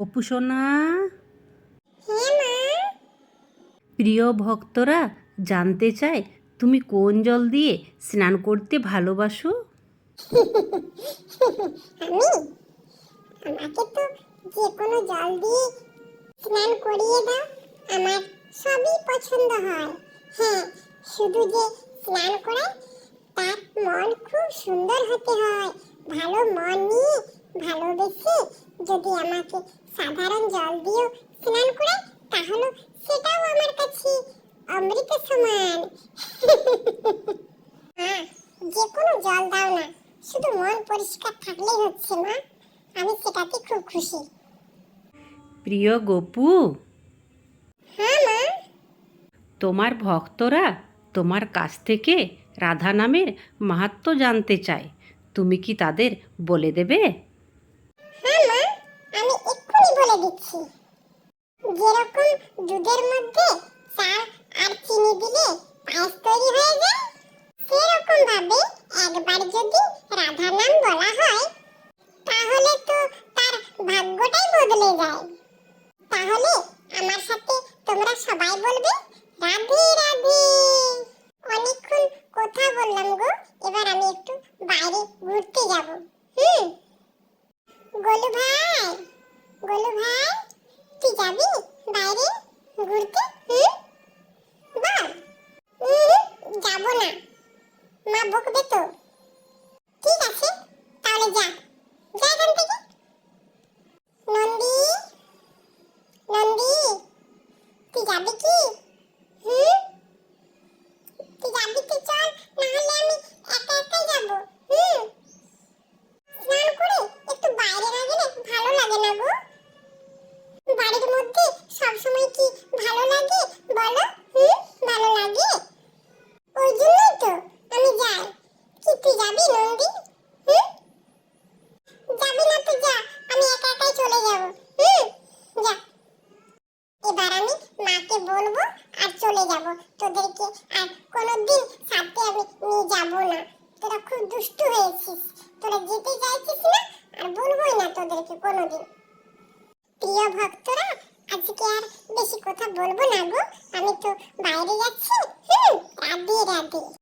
অপু সোনা হ্যাঁ প্রিয় ভক্তরা জানতে চায় তুমি কোন জল দিয়ে স্নান করতে ভালোবাসো? আমি? আমাকে তো যে কোনো জল দিয়ে স্নান করিয়ে দাও আমার সবই পছন্দ হয়। হ্যাঁ শুধু যে স্নান তার মন খুব সুন্দর হতে হয়। ভালো মন নিয়ে ভালোবেসে যদি আমাকে সাধারণ জল দিয়েও স্নান করায় তাহলে সেটাও আমার কাছে অমৃত সমান যে কোনো জল দাও না শুধু মন পরিষ্কার থাকলেই হচ্ছে মা আমি সেটাতে খুব খুশি। প্রিয় গপু। হ্যাঁ মা। তোমার ভক্তরা তোমার কাছ থেকে রাধা নামের মাহাত্ম জানতে চায়। তুমি কি তাদের বলে দেবে? দিচ্ছি যেরকম দুধের মধ্যে চাল আর চিনি দিলে পায়েস তৈরি হয়ে যায় সেরকম ভাবে একবার যদি রাধা নাম বলা হয়, তাহলে তো তার ভাগ্যটাই বদলে যায়। তাহলে আমার সাথে তোমরা সবাই বলবে, রাধে রাধে। অনেকক্ষণ কথা বললাম গো, এবার আমি একটু বাইরে ঘুরতে যাব। হুম, গোলু ভাই। গোলু ভাই তুই যাবি বাইরে ঘুরতে? হুম? উম, যাব না। মা বকবে তো। ঠিক আছে তাহলে যা। যা এখান থেকে। নন্দী নন্দী তুই যাবি কি? হুম তুই যাবি তো চল না হলে আমি একা একাই যাব হুম স্নান করে একটু বাইরে না গেলে ভালো লাগে না গো বাড়ির মধ্যে সবসময় কি ভালো লাগে বলো হুম ভালো লাগে ওই জন্যই তো আমি যাই কি তুই যাবি নন্দী হুম যাবি না তো যা আমি একা একাই চলে যাব হুম যা এবার আমি মাকে বলব আর চলে যাব। তোদেরকে আর কোনোদিন সাথে আমি নিয়ে যাব না। তোরা খুব দুষ্টু হয়েছিস। তোরা যেতে চাইছিস না আর বলবোই না তোদেরকে কোনোদিন। প্রিয় ভক্তরা, আজকে আর বেশি কথা বলব না গো। আমি তো বাইরে যাচ্ছি। হুম, রাধে রাধে।